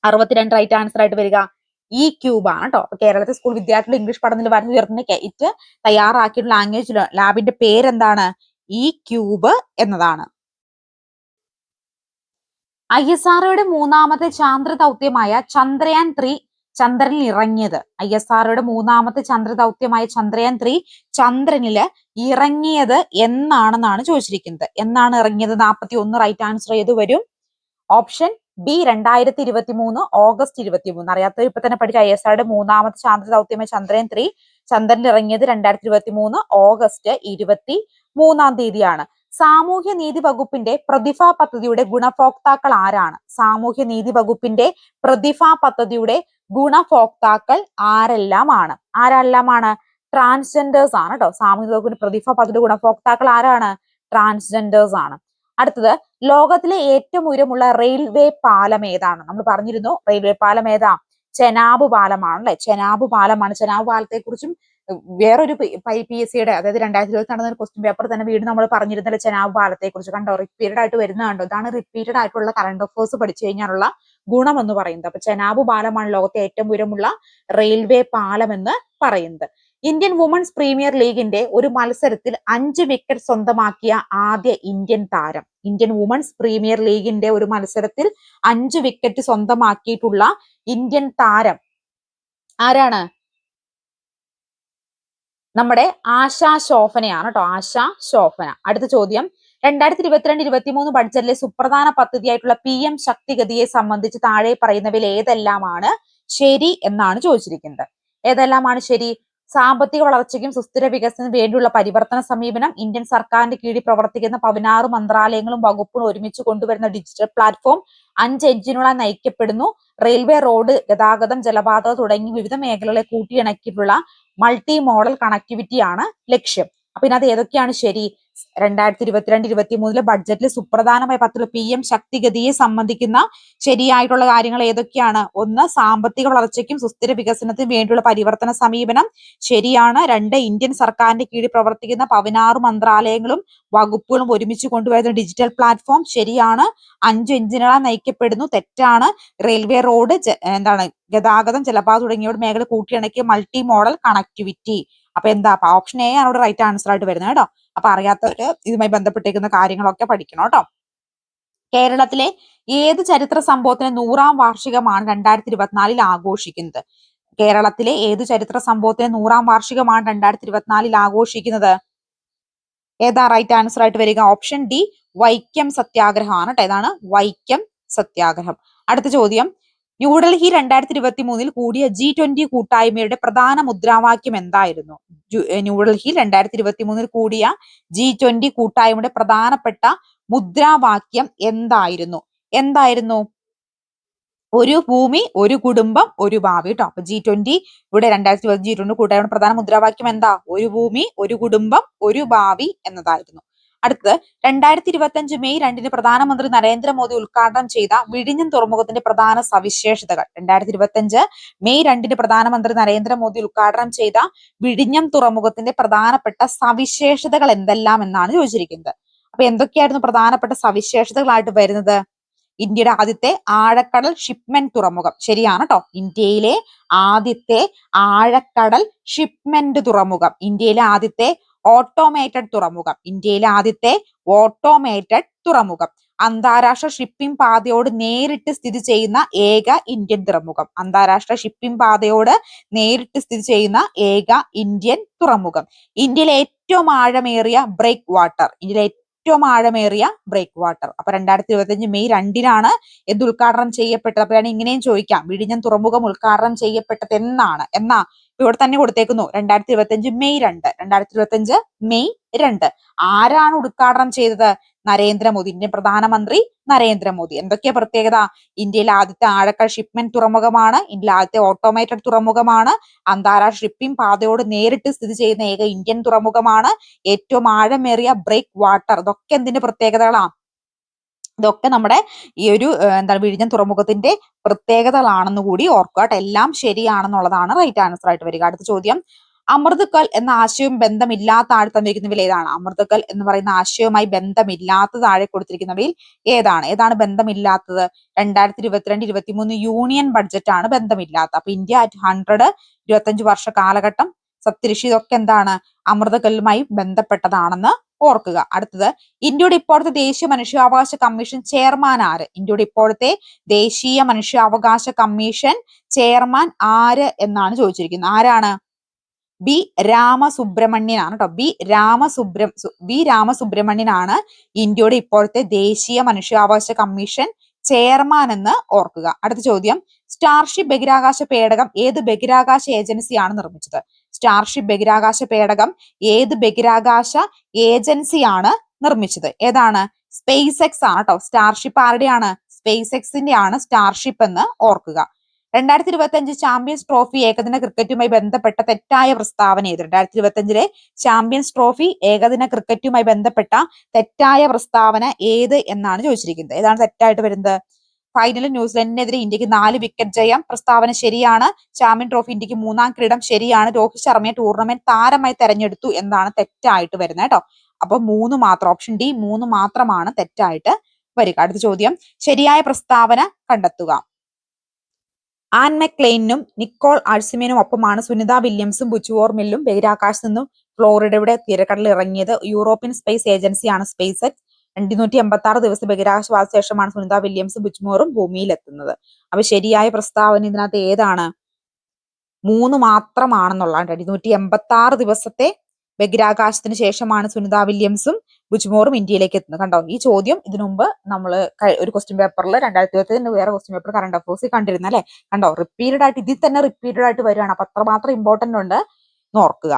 അറുപത്തിരണ്ട് റൈറ്റ് ആൻസർ ആയിട്ട് വരിക. ഇ ക്യൂബ് ആണ് കേട്ടോ അപ്പൊ കേരളത്തിലെ സ്കൂൾ വിദ്യാർത്ഥികൾ ഇംഗ്ലീഷ് പഠനത്തിൽ വരുന്ന ഉയർത്തുന്ന കയറ്റ് തയ്യാറാക്കിയിട്ടുള്ള ലാംഗ്വേജ് ലാബിന്റെ പേരെന്താണ്? ഇ ക്യൂബ് എന്നതാണ്. ഐ എസ് ആർഒയുടെ മൂന്നാമത്തെ ചാന്ദ്ര ദൗത്യമായ ചന്ദ്രയാൻ ത്രീ ചന്ദ്രനിൽ ഇറങ്ങിയത്. ഐ എസ് ആർഒയുടെ മൂന്നാമത്തെ ചന്ദ്ര ദൗത്യമായ ചന്ദ്രയാൻ ത്രീ ചന്ദ്രനിൽ ഇറങ്ങിയത് എന്നാണെന്നാണ് ചോദിച്ചിരിക്കുന്നത്. എന്നാണ് ഇറങ്ങിയത്? നാൽപ്പത്തി ഒന്ന് റൈറ്റ് ആൻസർ ഏത് വരും? ഓപ്ഷൻ ബി രണ്ടായിരത്തി ഇരുപത്തി മൂന്ന് ഓഗസ്റ്റ് ഇരുപത്തി മൂന്ന് അറിയാത്തവർ ഇപ്പൊ തന്നെ പഠിച്ച ഐ എസ് ആറുടെ മൂന്നാമത്തെ ചാന്ദ്ര ദൗത്യമായ ചന്ദ്രയാൻ ത്രീ ചന്ദ്രനിൽ ഇറങ്ങിയത് രണ്ടായിരത്തി ഇരുപത്തി മൂന്ന് ഓഗസ്റ്റ് ഇരുപത്തി മൂന്നാം തീയതിയാണ്. സാമൂഹ്യ നീതി വകുപ്പിന്റെ പ്രതിഭ പദ്ധതിയുടെ ഗുണഭോക്താക്കൾ ആരാണ്? സാമൂഹ്യ നീതി വകുപ്പിന്റെ പ്രതിഭ പദ്ധതിയുടെ ഗുണഭോക്താക്കൾ ആരെല്ലാമാണ്? ആരെല്ലാമാണ്? ട്രാൻസ്ജെൻഡേഴ്സ് ആണ് കേട്ടോ സാമൂഹിക പ്രതിഭ പദ്ധതി ഗുണഭോക്താക്കൾ ആരാണ്? ട്രാൻസ്ജെൻഡേഴ്സ് ആണ്. അടുത്തത് ലോകത്തിലെ ഏറ്റവും ഉയരമുള്ള റെയിൽവേ പാലം ഏതാണ്? നമ്മൾ പറഞ്ഞിരുന്നു റെയിൽവേ പാലം ഏതാ? ചെനാബ് പാലമാണ് അല്ലെ ചെനാബ് പാലമാണ്. ചെനാബ് പാലത്തെ കുറിച്ചും വേറൊരു പി എസ് സിയുടെ അതായത് രണ്ടായിരത്തി ഇരുപത്തി നടന്ന ഒരു ക്വസ്റ്റ്യൻ പേപ്പർ തന്നെ വീണ്ടും നമ്മൾ പറഞ്ഞിരുന്നല്ലോ ചെനാബ് പാലത്തെ കുറിച്ച് കണ്ടോ റിപ്പീറ്റഡ് ആയിട്ട് വരുന്ന കണ്ടോ? ഇതാണ് റിപ്പീറ്റഡ് ആയിട്ടുള്ള കറണ്ട് അഫേഴ്സ് പഠിച്ചു കഴിഞ്ഞാലുള്ള ഗുണം എന്ന് പറയുന്നത്. അപ്പൊ ചെനാബ് പാലമാണ് ലോകത്തെ ഏറ്റവും ഉയരമുള്ള റെയിൽവേ പാലം എന്ന് പറയുന്നത്. ഇന്ത്യൻ വുമൺസ് പ്രീമിയർ ലീഗിന്റെ ഒരു മത്സരത്തിൽ അഞ്ച് വിക്കറ്റ് സ്വന്തമാക്കിയ ആദ്യ ഇന്ത്യൻ താരം. ഇന്ത്യൻ വുമൺസ് പ്രീമിയർ ലീഗിന്റെ ഒരു മത്സരത്തിൽ അഞ്ച് വിക്കറ്റ് സ്വന്തമാക്കിയിട്ടുള്ള ഇന്ത്യൻ താരം ആരാണ്? നമ്മുടെ ആശാ ശോഭനയാണ് കേട്ടോ ആശാ ശോഭന. അടുത്ത ചോദ്യം. രണ്ടായിരത്തി ഇരുപത്തിരണ്ട് ഇരുപത്തി മൂന്ന് ബഡ്ജറ്റിലെ സുപ്രധാന പദ്ധതിയായിട്ടുള്ള പി എം ശക്തിഗതിയെ സംബന്ധിച്ച് താഴെ പറയുന്നവയിൽ ഏതെല്ലാമാണ്? ശരി എന്നാണ് ചോദിച്ചിരിക്കുന്നത്. ഏതെല്ലാമാണ് ശരി? സാമ്പത്തിക വളർച്ചയ്ക്കും സുസ്ഥിര വികസനത്തിനും വേണ്ടിയുള്ള പരിവർത്തന സമീപനം ഇന്ത്യൻ സർക്കാരിന്റെ കീഴിൽ പ്രവർത്തിക്കുന്ന പതിനാറ് മന്ത്രാലയങ്ങളും വകുപ്പുകളും ഒരുമിച്ച് കൊണ്ടുവരുന്ന ഡിജിറ്റൽ പ്ലാറ്റ്ഫോം അഞ്ച് എഞ്ചിനുകളായി നയിക്കപ്പെടുന്നു. റെയിൽവേ റോഡ് ഗതാഗതം ജലപാത തുടങ്ങി വിവിധ മേഖലകളെ കൂട്ടിയിണക്കിയിട്ടുള്ള മൾട്ടി മോഡൽ കണക്ടിവിറ്റിയാണ് ലക്ഷ്യം. അപ്പൊ ഇതിനകത്ത് ഏതൊക്കെയാണ് ശരി? രണ്ടായിരത്തി ഇരുപത്തിരണ്ട് ഇരുപത്തി മൂന്നിലെ ബഡ്ജറ്റിൽ സുപ്രധാനമായ പത്തുള്ള പി എം ശക്തിഗതിയെ സംബന്ധിക്കുന്ന ശരിയായിട്ടുള്ള കാര്യങ്ങൾ ഏതൊക്കെയാണ്? ഒന്ന് സാമ്പത്തിക വളർച്ചയ്ക്കും സുസ്ഥിര വികസനത്തിനും വേണ്ടിയുള്ള പരിവർത്തന സമീപനം. ശരിയാണ് രണ്ട് ഇന്ത്യൻ സർക്കാരിന്റെ കീഴിൽ പ്രവർത്തിക്കുന്ന പതിനാറ് മന്ത്രാലയങ്ങളും വകുപ്പുകളും ഒരുമിച്ച് കൊണ്ടുവരുന്ന ഡിജിറ്റൽ പ്ലാറ്റ്ഫോം ശരിയാണ് അഞ്ച് എഞ്ചിനുകളാൽ നയിക്കപ്പെടുന്നു തെറ്റാണ്. റെയിൽവേ റോഡ് എന്താണ് ഗതാഗതം ജലപാത തുടങ്ങിയവയുടെ മേഖല കൂട്ടിയിണക്കിയ മൾട്ടി മോഡൽ കണക്ടിവിറ്റി അപ്പൊ എന്താ അപ്പൊ ഓപ്ഷൻ എ ആണ് ഇവിടെ റൈറ്റ് ആൻസർ ആയിട്ട് വരുന്നത് കേട്ടോ. അപ്പൊ അറിയാത്തവര് ഇതുമായി ബന്ധപ്പെട്ടിരിക്കുന്ന കാര്യങ്ങളൊക്കെ പഠിക്കണം കേട്ടോ. കേരളത്തിലെ ഏത് ചരിത്ര സംഭവത്തിന് നൂറാം വാർഷികമാണ് രണ്ടായിരത്തി ഇരുപത്തിനാലിൽ ആഘോഷിക്കുന്നത്? കേരളത്തിലെ ഏത് ചരിത്ര സംഭവത്തിന് നൂറാം വാർഷികമാണ് രണ്ടായിരത്തി ഇരുപത്തിനാലിൽ ആഘോഷിക്കുന്നത്? ഏതാ റൈറ്റ് ആൻസർ ആയിട്ട് വരിക? ഓപ്ഷൻ ഡി വൈക്കം സത്യാഗ്രഹമാണ് കേട്ടോ. ഏതാണ് വൈക്കം സത്യാഗ്രഹം. അടുത്ത ചോദ്യം. ന്യൂഡൽഹി രണ്ടായിരത്തി ഇരുപത്തി മൂന്നിൽ കൂടിയ ജി ട്വന്റി കൂട്ടായ്മയുടെ പ്രധാന മുദ്രാവാക്യം എന്തായിരുന്നു? ന്യൂഡൽഹി രണ്ടായിരത്തി ഇരുപത്തി മൂന്നിൽ കൂടിയ ജി ട്വന്റി കൂട്ടായ്മയുടെ പ്രധാനപ്പെട്ട മുദ്രാവാക്യം എന്തായിരുന്നു? എന്തായിരുന്നു? ഒരു ഭൂമി ഒരു കുടുംബം ഒരു ഭാവി കേട്ടോ അപ്പൊ ജി ട്വന്റി ഇവിടെ രണ്ടായിരത്തി ഇരുപത്തി ജി ട്വന്റി കൂട്ടായ്മയുടെ പ്രധാന മുദ്രാവാക്യം എന്താ? ഒരു ഭൂമി ഒരു കുടുംബം ഒരു ഭാവി എന്നതായിരുന്നു. അടുത്തത് രണ്ടായിരത്തി ഇരുപത്തി അഞ്ച് മെയ് രണ്ടിന് പ്രധാനമന്ത്രി നരേന്ദ്രമോദി ഉദ്ഘാടനം ചെയ്ത വിഴിഞ്ഞം തുറമുഖത്തിന്റെ പ്രധാന സവിശേഷതകൾ. രണ്ടായിരത്തി ഇരുപത്തി അഞ്ച് മെയ് രണ്ടിന് പ്രധാനമന്ത്രി നരേന്ദ്രമോദി ഉദ്ഘാടനം ചെയ്ത വിഴിഞ്ഞം തുറമുഖത്തിന്റെ പ്രധാനപ്പെട്ട സവിശേഷതകൾ എന്തെല്ലാം എന്നാണ് ചോദിച്ചിരിക്കുന്നത്. അപ്പൊ എന്തൊക്കെയായിരുന്നു പ്രധാനപ്പെട്ട സവിശേഷതകളായിട്ട് വരുന്നത്? ഇന്ത്യയുടെ ആദ്യത്തെ ആഴക്കടൽ ഷിപ്മെന്റ് തുറമുഖം. ശരിയാണ് കേട്ടോ ഇന്ത്യയിലെ ആദ്യത്തെ ആഴക്കടൽ ഷിപ്മെന്റ് തുറമുഖം. ഇന്ത്യയിലെ ആദ്യത്തെ ഓട്ടോമേറ്റഡ് തുറമുഖം. ഇന്ത്യയിലെ ആദ്യത്തെ ഓട്ടോമേറ്റഡ് തുറമുഖം. അന്താരാഷ്ട്ര ഷിപ്പിംഗ് പാതയോട് നേരിട്ട് സ്ഥിതി ചെയ്യുന്ന ഏക ഇന്ത്യൻ തുറമുഖം. അന്താരാഷ്ട്ര ഷിപ്പിംഗ് പാതയോട് നേരിട്ട് സ്ഥിതി ചെയ്യുന്ന ഏക ഇന്ത്യൻ തുറമുഖം. ഇന്ത്യയിലെ ഏറ്റവും ആഴമേറിയ ബ്രേക്ക് വാട്ടർ ഇന്ത്യയിലെ ഏറ്റവും ആഴമേറിയ ബ്രേക്ക് വാട്ടർ അപ്പൊ രണ്ടായിരത്തി ഇരുപത്തിയഞ്ച് മെയ് രണ്ടിനാണ് എന്ത് ഉദ്ഘാടനം ചെയ്യപ്പെട്ടത്? അപ്പൊ ഞാൻ ഇങ്ങനെയും ചോദിക്കാം. വിഴിഞ്ഞം തുറമുഖം ഉദ്ഘാടനം ചെയ്യപ്പെട്ടത് എന്നാണ്. എന്നാ ഇവിടെ തന്നെ കൊടുത്തേക്കുന്നു. രണ്ടായിരത്തി ഇരുപത്തി അഞ്ച് മെയ് രണ്ട്. രണ്ടായിരത്തി ഇരുപത്തി അഞ്ച് മെയ് രണ്ട്. ആരാണ് ഉദ്ഘാടനം ചെയ്തത്? നരേന്ദ്രമോദി. ഇന്ത്യൻ പ്രധാനമന്ത്രി നരേന്ദ്രമോദി. എന്തൊക്കെയാ പ്രത്യേകത? ഇന്ത്യയിലെ ആദ്യത്തെ ആഴക്കൽ ഷിപ്മെന്റ് തുറമുഖമാണ്. ഇന്ത്യയിലെ ആദ്യത്തെ ഓട്ടോമേറ്റഡ് തുറമുഖമാണ്. അന്താരാഷ്ട്ര ഷിപ്പിംഗ് പാതയോട് നേരിട്ട് സ്ഥിതി ചെയ്യുന്ന ഏക ഇന്ത്യൻ തുറമുഖമാണ്. ഏറ്റവും ആഴമേറിയ ബ്രേക്ക് വാട്ടർ. ഇതൊക്കെ എന്തിന്റെ പ്രത്യേകതകളാണ് ഇതൊക്കെ നമ്മുടെ ഈ ഒരു എന്താണ് വിഴിഞ്ഞം തുറമുഖത്തിന്റെ പ്രത്യേകതകളാണെന്ന് കൂടി ഓർക്കുക എല്ലാം ശരിയാണെന്നുള്ളതാണ് റൈറ്റ് ആൻസർ ആയിട്ട് വരിക. അടുത്ത ചോദ്യം. അമൃതക്കൽ എന്ന ആശയവും ബന്ധമില്ലാത്ത താഴെ തന്നിരിക്കുന്നവയിൽ ഏതാണ്? അമൃതക്കൽ എന്ന് പറയുന്ന ആശയവുമായി ബന്ധമില്ലാത്ത താഴെ കൊടുത്തിരിക്കുന്നവയിൽ ഏതാണ്? ഏതാണ് ബന്ധമില്ലാത്തത്? രണ്ടായിരത്തി ഇരുപത്തിരണ്ട് ഇരുപത്തിമൂന്ന് യൂണിയൻ ആണ് ബന്ധമില്ലാത്ത. അപ്പൊ ഇന്ത്യ അറ്റ് ഹൺഡ്രഡ് ഇരുപത്തഞ്ച് വർഷ കാലഘട്ടം. സത്യരിഷി ഇതൊക്കെ എന്താണ്? അമൃതകല്ലുമായി ബന്ധപ്പെട്ടതാണെന്ന് ഓർക്കുക. അടുത്തത് ഇന്ത്യയുടെ ഇപ്പോഴത്തെ ദേശീയ മനുഷ്യാവകാശ കമ്മീഷൻ ചെയർമാൻ ആര്? ഇന്ത്യയുടെ ഇപ്പോഴത്തെ ദേശീയ മനുഷ്യാവകാശ കമ്മീഷൻ ചെയർമാൻ ആര് എന്നാണ് ചോദിച്ചിരിക്കുന്നത്. ആരാണ്? ബി രാമസുബ്രഹ്മണ്യനാണ് കേട്ടോ ബി രാമസുബ്ര ബി രാമസുബ്രഹ്മണ്യനാണ് ഇന്ത്യയുടെ ഇപ്പോഴത്തെ ദേശീയ മനുഷ്യാവകാശ കമ്മീഷൻ ചെയർമാൻ എന്ന് ഓർക്കുക. അടുത്ത ചോദ്യം സ്റ്റാർഷിപ്പ് ബഹിരാകാശ പേടകം ഏത് ബഹിരാകാശ ഏജൻസിയാണ് നിർമ്മിച്ചത്? സ്റ്റാർഷിപ്പ് ബഹിരാകാശ പേടകം ഏത് ബഹിരാകാശ ഏജൻസിയാണ് നിർമ്മിച്ചത്? ഏതാണ്? സ്പേസ് എക്സ് ആണ് കേട്ടോ സ്റ്റാർഷിപ്പ് ആരുടെയാണ്? സ്പേസ് എക്സിന്റെ ആണ് സ്റ്റാർഷിപ്പ് എന്ന് ഓർക്കുക. രണ്ടായിരത്തി ഇരുപത്തി അഞ്ച് ചാമ്പ്യൻസ് ട്രോഫി ഏകദിന ക്രിക്കറ്റുമായി ബന്ധപ്പെട്ട തെറ്റായ പ്രസ്താവന ഏത്? രണ്ടായിരത്തി ഇരുപത്തി അഞ്ചിലെ ചാമ്പ്യൻസ് ട്രോഫി ഏകദിന ക്രിക്കറ്റുമായി ബന്ധപ്പെട്ട തെറ്റായ പ്രസ്താവന ഏത് എന്നാണ് ചോദിച്ചിരിക്കുന്നത്. ഏതാണ് തെറ്റായിട്ട് വരുന്നത്? ഫൈനലിൽ ന്യൂസിലൻഡിനെതിരെ ഇന്ത്യയ്ക്ക് നാല് വിക്കറ്റ് ജയം. പ്രസ്താവന ശരിയാണ്. ചാമ്പ്യൻ ട്രോഫി ഇന്ത്യയ്ക്ക് മൂന്നാം കിരീടം ശരിയാണ്. രോഹിത് ശർമ്മയെ ടൂർണമെന്റ് താരമായി തെരഞ്ഞെടുത്തു എന്നാണ് തെറ്റായിട്ട് വരുന്നത് കേട്ടോ. അപ്പൊ മൂന്ന് മാത്രം ഓപ്ഷൻ ഡി മൂന്ന് മാത്രമാണ് തെറ്റായിട്ട് വരിക. അടുത്ത ചോദ്യം. ശരിയായ പ്രസ്താവന കണ്ടെത്തുക. ആൻ മെക്ലെയിനും നിക്കോൾ ആഴ്സിമിനും ഒപ്പമാണ് സുനിത വില്യംസും ബുച്ചുവോർ മില്ലും ബഹിരാകാശത്ത് നിന്നും ഫ്ലോറിഡയുടെ തീരക്കടലിൽ ഇറങ്ങിയത്. യൂറോപ്യൻ സ്പേസ് ഏജൻസിയാണ് സ്പേസ് എക്സ് രണ്ടിനൂറ്റി എൺപത്തി ആറ് ദിവസം ബഹിരാകാശവാസ ശേഷമാണ് സുനിത വില്യംസ് ബുജ്മോറും ഭൂമിയിൽ എത്തുന്നത് അപ്പൊ ശരിയായ പ്രസ്താവന ഇതിനകത്ത് ഏതാണ്? മൂന്ന് മാത്രമാണെന്നുള്ളതാണ്. രണ്ടിനൂറ്റി എൺപത്തി ആറ് ദിവസത്തെ ബഹിരാകാശത്തിന് ശേഷമാണ് സുനിത വില്യംസും ബുജ്മോറും ഇന്ത്യയിലേക്ക് എത്തുന്നത്. കണ്ടോ? ഈ ചോദ്യം ഇതിനു മുമ്പ് നമ്മൾ ഒരു ക്വസ്റ്റ്യൻ പേപ്പറിൽ രണ്ടായിരത്തി ഇരുപത്തി വേറെ ക്വസ്റ്റ്യൻ പേപ്പർ കറണ്ട് അഫേഴ്സിൽ കണ്ടിരുന്നല്ലേ? കണ്ടോ? റിപ്പീറ്റഡ് ആയിട്ട് ഇതിൽ തന്നെ റിപ്പീറ്റഡ് ആയിട്ട് വരികയാണ്. അപ്പൊ അത്രമാത്രം ഇമ്പോർട്ടന്റ് ഉണ്ട് എന്ന് ഓർക്കുക.